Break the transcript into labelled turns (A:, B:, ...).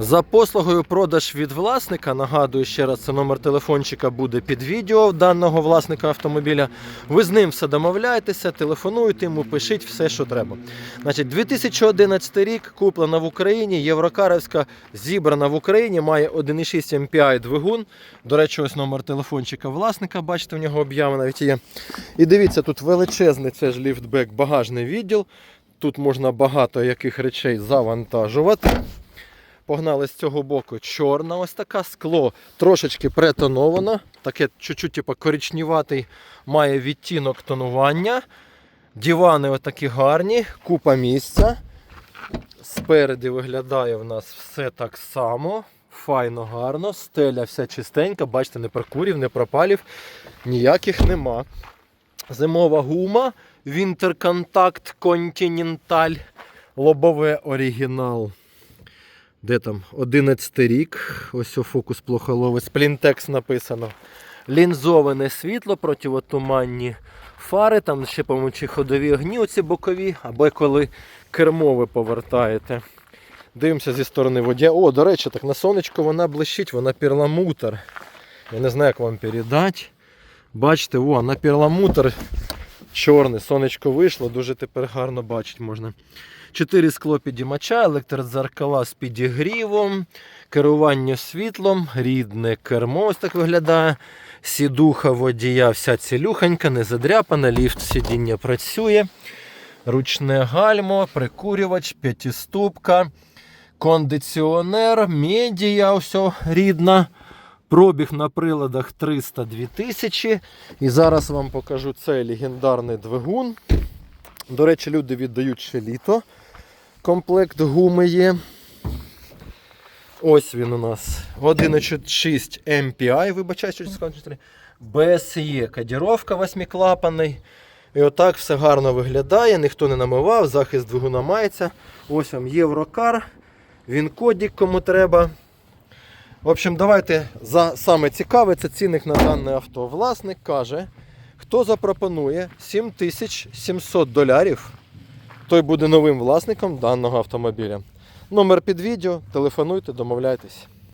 A: За послугою продаж від власника, нагадую ще раз, це номер телефончика буде під відео даного власника автомобіля. Ви з ним все домовляєтеся, телефонуєте йому, пишіть все, що треба. Значить, 2011 рік куплена в Україні, Єврокаровська зібрана в Україні, має 1,6 MPI двигун. До речі, ось номер телефончика власника, бачите, в нього об'ява навіть є. І дивіться, тут величезний це ж ліфтбек, багажний відділ. Тут можна багато яких речей завантажувати. Погнали з цього боку чорна ось така скло, трошечки претоновано, таке чуть-чуть типу, коричневатий, має відтінок тонування. Дивани отакі гарні, купа місця. Спереді виглядає в нас все так само. Файно, гарно, стеля вся чистенька, бачите, не прокурів, не пропалів, ніяких нема. Зимова гума, Contact Continental, лобове оригінал. Де там? 11 рік. Ось о фокус плохо ловить. Сплінтекс написано. Лінзоване світло, противотуманні фари, там ще, по-моєму, чи ходові огні оці бокові, або коли кермо ви повертаєте. Дивимося зі сторони водія. О, до речі, так на сонечко вона блищить, вона перламутр. Я не знаю, як вам передати. Бачите, о, на перламутр чорний. Сонечко вийшло, дуже тепер гарно бачити можна. Чотири скло підіймача, електродзеркала з підігрівом, керування світлом, рідне кермо ось так виглядає. Сідуха водія, вся цілюханька, не задряпана, ліфт сидіння працює. Ручне гальмо, прикурювач, п'ятиступка, кондиціонер, медія, все рідна. Пробіг на приладах 302 тисячі. І зараз вам покажу цей легендарний двигун. До речі, люди віддають ще літо. Комплект гуми є. Ось він у нас 1.6 MPI, вибачаю, що скажу. BSE, кодіровка восьмиклапаний. І отак все гарно виглядає, ніхто не намивав, захист двигуна мається. Ось вам Єврокар, він кодік кому треба. В общем, давайте за саме цікаве, це цінник на дане авто. Власник каже, хто запропонує 7700 долярів, той буде новим власником даного автомобіля. Номер під відео, телефонуйте, домовляйтесь.